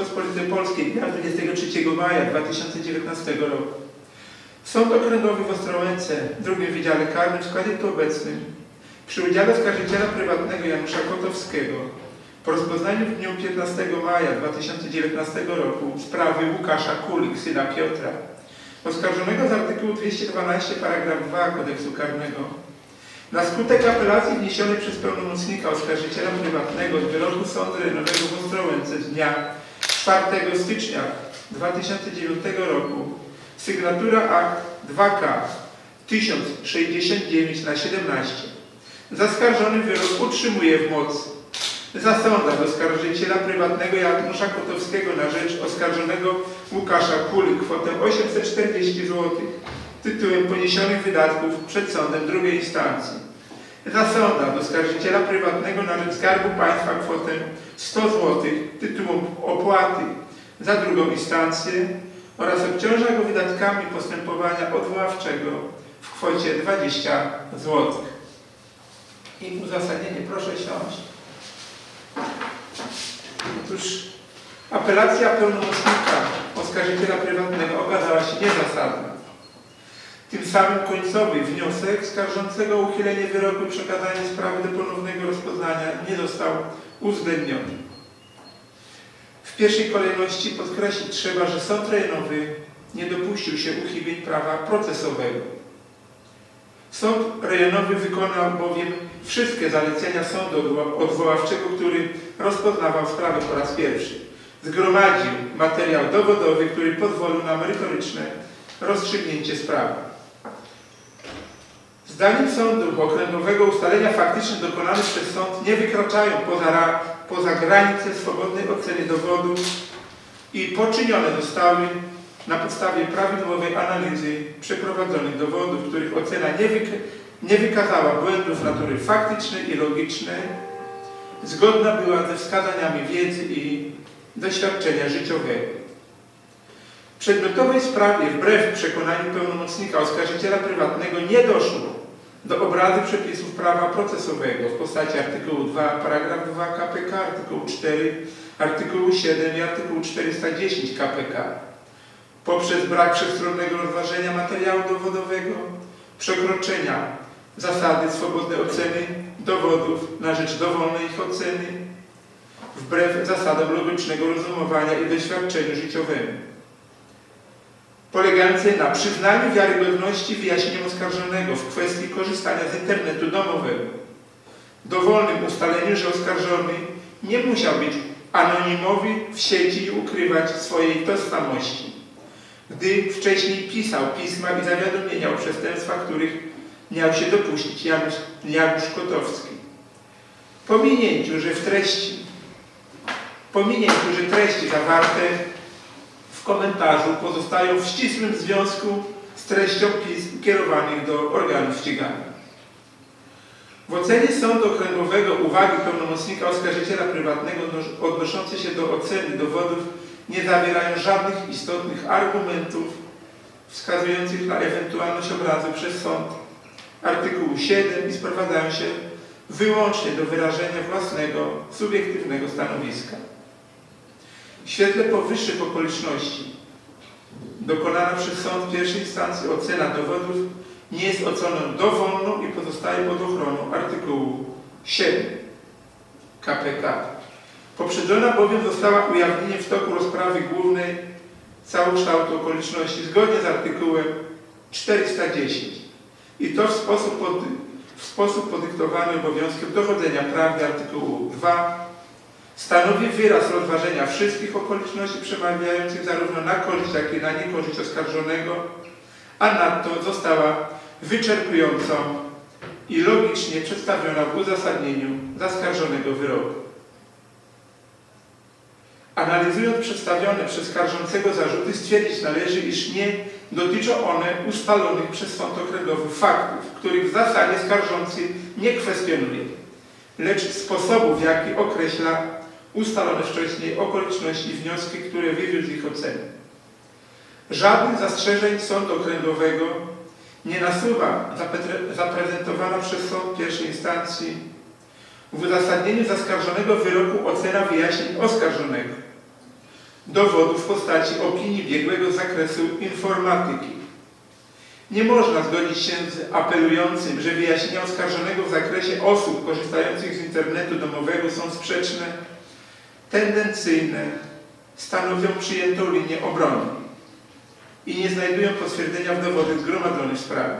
Rzeczypospolitej Polskiej dnia 23 maja 2019 roku. Sąd Okręgowy w Ostrołęce drugim Wydziale Karnym w składzie tu obecnym przy udziale oskarżyciela prywatnego Janusza Kotowskiego po rozpoznaniu w dniu 15 maja 2019 roku sprawy Łukasza Kulik, syna Piotra, oskarżonego z artykułu 212 paragraf 2 kodeksu karnego na skutek apelacji wniesionej przez pełnomocnika oskarżyciela prywatnego z wyroku Sądu Rejonowego w Ostrołęce z dnia 4 stycznia 2009 roku sygnatura akt 2K 1069 na 17 zaskarżony wyrok utrzymuje w mocy Zasąda do oskarżyciela prywatnego Janusza Kotowskiego na rzecz oskarżonego Łukasza Kuli kwotę 840 zł tytułem poniesionych wydatków przed sądem drugiej instancji. Zasąda do oskarżyciela prywatnego na rzecz Skarbu Państwa kwotę 100 zł tytułem opłaty za drugą instancję oraz obciąża go wydatkami postępowania odwoławczego w kwocie 20 zł. I uzasadnienie proszę siąść. Otóż apelacja pełnomocnika oskarżyciela prywatnego okazała się niezasadna. Tym samym końcowy wniosek skarżącego o uchylenie wyroku i przekazanie sprawy do ponownego rozpoznania nie został uwzględniony. W pierwszej kolejności podkreślić trzeba, że Sąd Rejonowy nie dopuścił się uchybień prawa procesowego. Sąd rejonowy wykonał bowiem wszystkie zalecenia sądu odwo- odwoławczego, który rozpoznawał sprawę po raz pierwszy. Zgromadził materiał dowodowy, który pozwolił na merytoryczne rozstrzygnięcie sprawy. Zdaniem sądu okręgowego ustalenia faktyczne dokonane przez sąd nie wykraczają poza, poza granice swobodnej oceny dowodów i poczynione zostały na podstawie prawidłowej analizy przeprowadzonych dowodów, których ocena nie, nie wykazała błędów natury faktycznej i logicznej, zgodna była ze wskazaniami wiedzy i doświadczenia życiowego. W przedmiotowej sprawie, wbrew przekonaniu pełnomocnika oskarżyciela prywatnego, nie doszło do obrady przepisów prawa procesowego w postaci artykułu 2, paragraf 2 KPK, artykułu 4, artykułu 7 i artykułu 410 KPK poprzez brak wszechstronnego rozważenia materiału dowodowego, przekroczenia zasady swobodnej oceny dowodów na rzecz dowolnej ich oceny, wbrew zasadom logicznego rozumowania i doświadczeniu życiowemu, polegającej na przyznaniu wiarygodności wyjaśnień oskarżonego w kwestii korzystania z internetu domowego, dowolnym ustaleniu, że oskarżony nie musiał być anonimowy w sieci i ukrywać swojej tożsamości gdy wcześniej pisał pisma i zawiadomienia o przestępstwach, których miał się dopuścić Janusz, Janusz Kotowski. Pominięciu, że w treści, pominięciu, że treści zawarte w komentarzu pozostają w ścisłym związku z treścią pism kierowanych do organów ścigania. W ocenie Sądu Okręgowego uwagi pełnomocnika oskarżyciela prywatnego odnos- odnoszące się do oceny dowodów nie zawierają żadnych istotnych argumentów wskazujących na ewentualność obrazu przez sąd artykułu 7 i sprowadzają się wyłącznie do wyrażenia własnego, subiektywnego stanowiska. W świetle powyższych okoliczności dokonana przez sąd pierwszej instancji ocena dowodów nie jest oceną dowolną i pozostaje pod ochroną artykułu 7 KPK. Poprzedzona bowiem została ujawnieniem w toku rozprawy głównej całokształtu okoliczności zgodnie z artykułem 410 i to w sposób, pod, w sposób podyktowany obowiązkiem dochodzenia prawdy artykułu 2 stanowi wyraz rozważenia wszystkich okoliczności przemawiających zarówno na korzyść, jak i na niekorzyść oskarżonego, a nadto została wyczerpująco i logicznie przedstawiona w uzasadnieniu zaskarżonego wyroku. Analizując przedstawione przez skarżącego zarzuty, stwierdzić należy, iż nie dotyczą one ustalonych przez sąd okręgowy faktów, których w zasadzie skarżący nie kwestionuje, lecz sposobów, w jaki określa ustalone wcześniej okoliczności i wnioski, które wywiózł z ich oceny. Żadnych zastrzeżeń sądu okręgowego nie nasuwa zapre- zaprezentowana przez sąd pierwszej instancji w uzasadnieniu zaskarżonego wyroku ocena wyjaśnień oskarżonego. dowodu w postaci opinii biegłego z zakresu informatyki. Nie można zgodzić się z apelującym, że wyjaśnienia oskarżonego w zakresie osób korzystających z internetu domowego są sprzeczne, tendencyjne, stanowią przyjętą linię obrony i nie znajdują potwierdzenia w dowodach zgromadzonych w sprawie.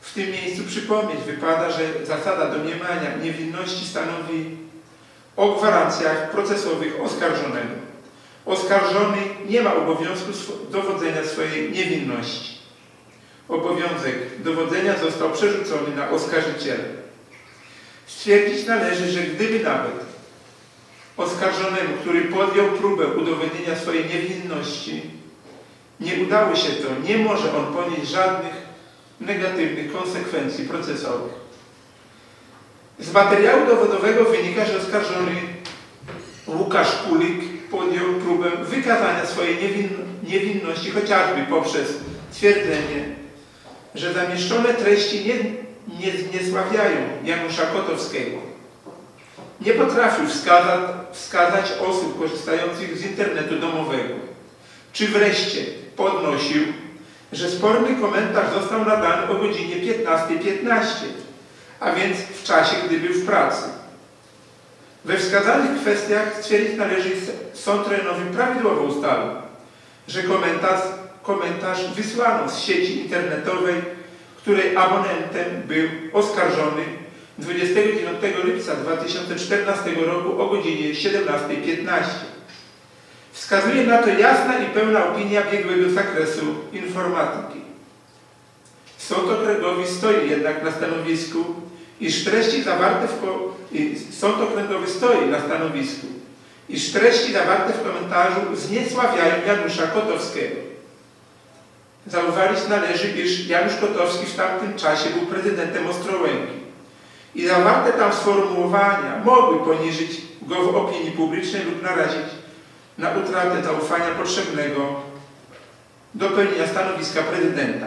W tym miejscu przypomnieć wypada, że zasada domniemania niewinności stanowi o gwarancjach procesowych oskarżonego. Oskarżony nie ma obowiązku dowodzenia swojej niewinności. Obowiązek dowodzenia został przerzucony na oskarżyciela. Stwierdzić należy, że gdyby nawet oskarżonemu, który podjął próbę udowodnienia swojej niewinności, nie udało się to, nie może on ponieść żadnych negatywnych konsekwencji procesowych. Z materiału dowodowego wynika, że oskarżony Łukasz Kulik podjął próbę wykazania swojej niewin niewinności chociażby poprzez twierdzenie, że zamieszczone treści nie, nie zniesławiają Janusza Kotowskiego. Nie potrafił wskazać, wskazać osób korzystających z internetu domowego. Czy wreszcie podnosił, że sporny komentarz został nadany o godzinie 15.15, a więc w czasie, gdy był w pracy. We wskazanych kwestiach stwierdzić należy, sąd rejonowy prawidłowo ustalił, że komentarz, komentarz wysłano z sieci internetowej, której abonentem był oskarżony 29 lipca 2014 roku o godzinie 17.15. Wskazuje na to jasna i pełna opinia biegłego zakresu informatyki. Sąd okręgowy stoi jednak na stanowisku, iż treści zawarte w Sąd okręgowy stoi na stanowisku, iż treści zawarte w komentarzu zniesławiają Janusza Kotowskiego. Zauważyć należy, iż Janusz Kotowski w tamtym czasie był prezydentem Ostrołęki i zawarte tam sformułowania mogły poniżyć go w opinii publicznej lub narazić na utratę zaufania potrzebnego do pełnienia stanowiska prezydenta.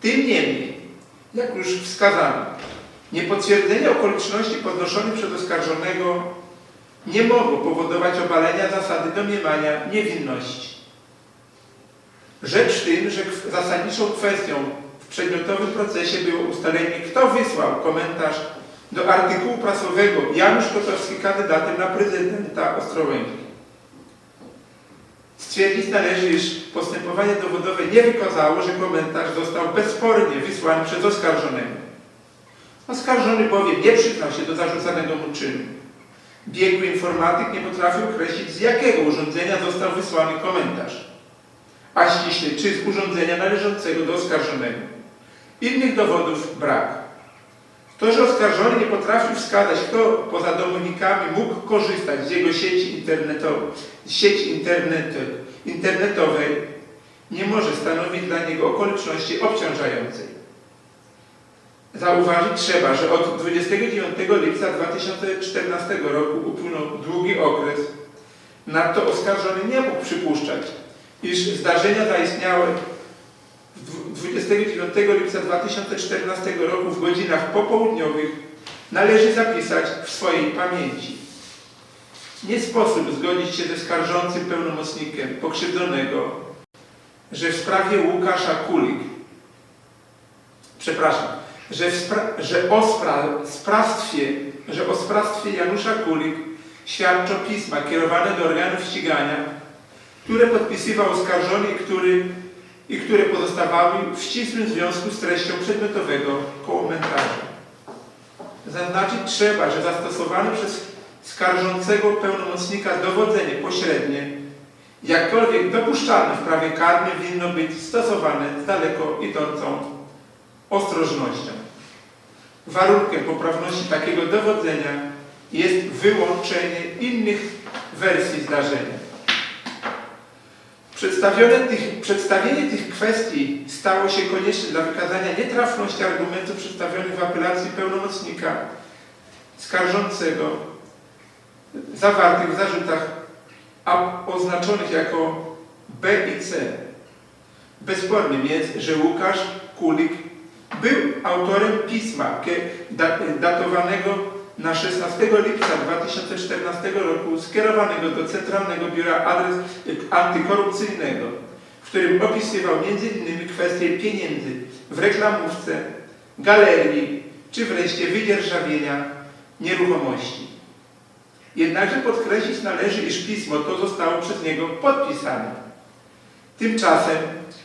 Tym niemniej, jak już wskazano, niepotwierdzenie okoliczności podnoszonych przez oskarżonego nie mogło powodować obalenia zasady domniemania niewinności. Rzecz w tym, że zasadniczą kwestią w przedmiotowym procesie było ustalenie, kto wysłał komentarz do artykułu prasowego Janusz Kotowski kandydatem na prezydenta Ostrołęki. Stwierdzić należy, iż postępowanie dowodowe nie wykazało, że komentarz został bezspornie wysłany przez oskarżonego. Oskarżony bowiem nie przyznał się do zarzucanego mu czynu. Biegły informatyk nie potrafił określić, z jakiego urządzenia został wysłany komentarz, a ściśle czy z urządzenia należącego do oskarżonego. Innych dowodów brak. To, że oskarżony nie potrafił wskazać, kto poza domownikami mógł korzystać z jego sieci internetowej, sieci internetowej, nie może stanowić dla niego okoliczności obciążającej. Zauważyć trzeba, że od 29 lipca 2014 roku upłynął długi okres. Nadto oskarżony nie mógł przypuszczać, iż zdarzenia zaistniałe 29 lipca 2014 roku w godzinach popołudniowych należy zapisać w swojej pamięci. Nie sposób zgodzić się ze skarżącym pełnomocnikiem pokrzywdzonego, że w sprawie Łukasza Kulik, przepraszam, że, że, o spra- sprawstwie, że o sprawstwie Janusza Kulik świadczą pisma kierowane do organów ścigania, które podpisywał oskarżony który, i które pozostawały w ścisłym związku z treścią przedmiotowego komentarza. Zaznaczyć trzeba, że zastosowane przez skarżącego pełnomocnika dowodzenie pośrednie, jakkolwiek dopuszczalne w prawie karnym, winno być stosowane z daleko idącą ostrożnością. Warunkiem poprawności takiego dowodzenia jest wyłączenie innych wersji zdarzenia. Tych, przedstawienie tych kwestii stało się konieczne dla wykazania nietrafności argumentów przedstawionych w apelacji pełnomocnika skarżącego zawartych w zarzutach a oznaczonych jako B i C. Bezspornym jest, że Łukasz Kulik był autorem pisma datowanego na 16 lipca 2014 roku skierowanego do Centralnego Biura Adres Antykorupcyjnego, w którym opisywał m.in. kwestie pieniędzy w reklamówce, galerii czy wreszcie wydzierżawienia nieruchomości. Jednakże podkreślić należy, iż pismo to zostało przez niego podpisane. Tymczasem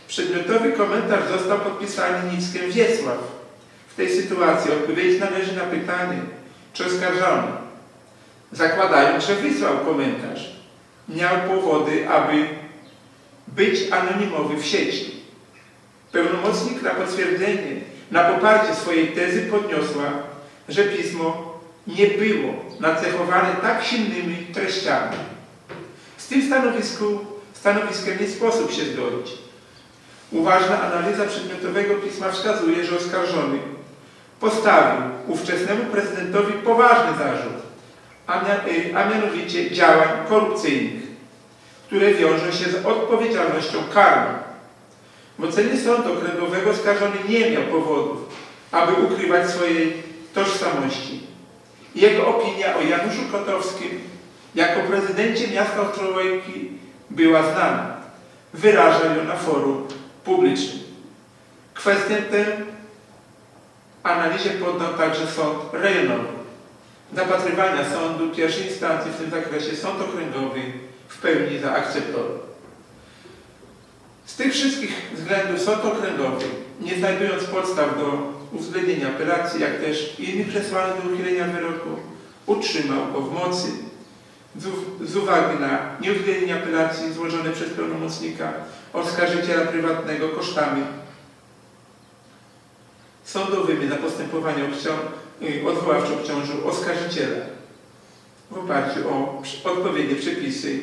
przedmiotowy komentarz został podpisany Nickiem Wiesław. W tej sytuacji odpowiedzieć należy na pytanie, czy oskarżony, zakładając, że wysłał komentarz, miał powody, aby być anonimowy w sieci. Pełnomocnik na potwierdzenie, na poparcie swojej tezy podniosła, że pismo nie było nacechowane tak silnymi treściami. Z tym stanowisku, stanowiskiem nie sposób się zgodzić. Uważna analiza przedmiotowego pisma wskazuje, że oskarżony postawił ówczesnemu prezydentowi poważny zarzut, y, a mianowicie działań korupcyjnych, które wiążą się z odpowiedzialnością karną. W ocenie sądu okręgowego oskarżony nie miał powodów, aby ukrywać swojej tożsamości. Jego opinia o Januszu Kotowskim jako prezydencie miasta Ostrołęki była znana. Wyrażał ją na forum publicznym. Kwestię tę analizie poddał także sąd rejonowy. Zapatrywania sądu pierwszej instancji w tym zakresie sąd okręgowy w pełni zaakceptował. Z tych wszystkich względów sąd okręgowy, nie znajdując podstaw do uwzględnienia apelacji, jak też innych przesłanek do uchylenia wyroku, utrzymał go w mocy z, uw- z uwagi na nieuwzględnienie apelacji złożone przez pełnomocnika oskarżyciela prywatnego kosztami sądowymi na postępowanie obcią- y, odwoławcze obciążył oskarżyciela w oparciu o odpowiednie przepisy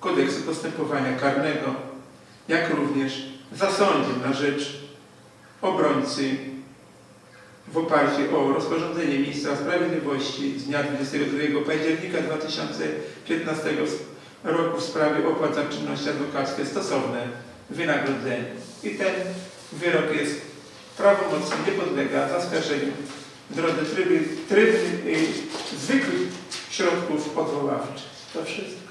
kodeksu postępowania karnego, jak również zasądził na rzecz obrońcy w oparciu o rozporządzenie Ministra Sprawiedliwości z dnia 22 października 2015 roku w sprawie opłat za czynności adwokackie stosowne wynagrodzenie. I ten wyrok jest prawomocnie nie podlega zaskarżeniu w drodze tryby, tryb, y, zwykłych środków odwoławczych. To wszystko.